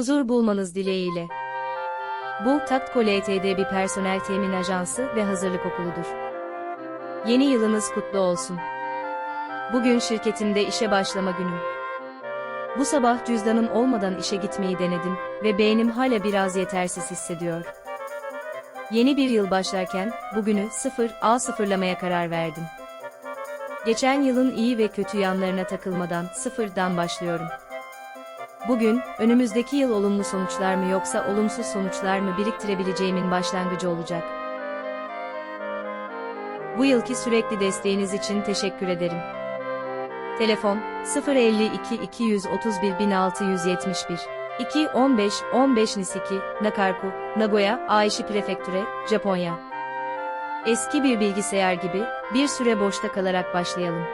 Huzur bulmanız dileğiyle. Bu, Taktko LTD bir personel temin ajansı ve hazırlık okuludur. Yeni yılınız kutlu olsun. Bugün şirketimde işe başlama günüm. Bu sabah cüzdanım olmadan işe gitmeyi denedim ve beynim hala biraz yetersiz hissediyor. Yeni bir yıl başlarken bugünü sıfır A sıfırlamaya karar verdim. Geçen yılın iyi ve kötü yanlarına takılmadan sıfırdan başlıyorum. Bugün, önümüzdeki yıl olumlu sonuçlar mı yoksa olumsuz sonuçlar mı biriktirebileceğimin başlangıcı olacak. Bu yılki sürekli desteğiniz için teşekkür ederim. Telefon 052 231 1671 2 15 15 Nisiki, Nakarku, Nagoya, Aishi Prefektüre, Japonya. Eski bir bilgisayar gibi, bir süre boşta kalarak başlayalım.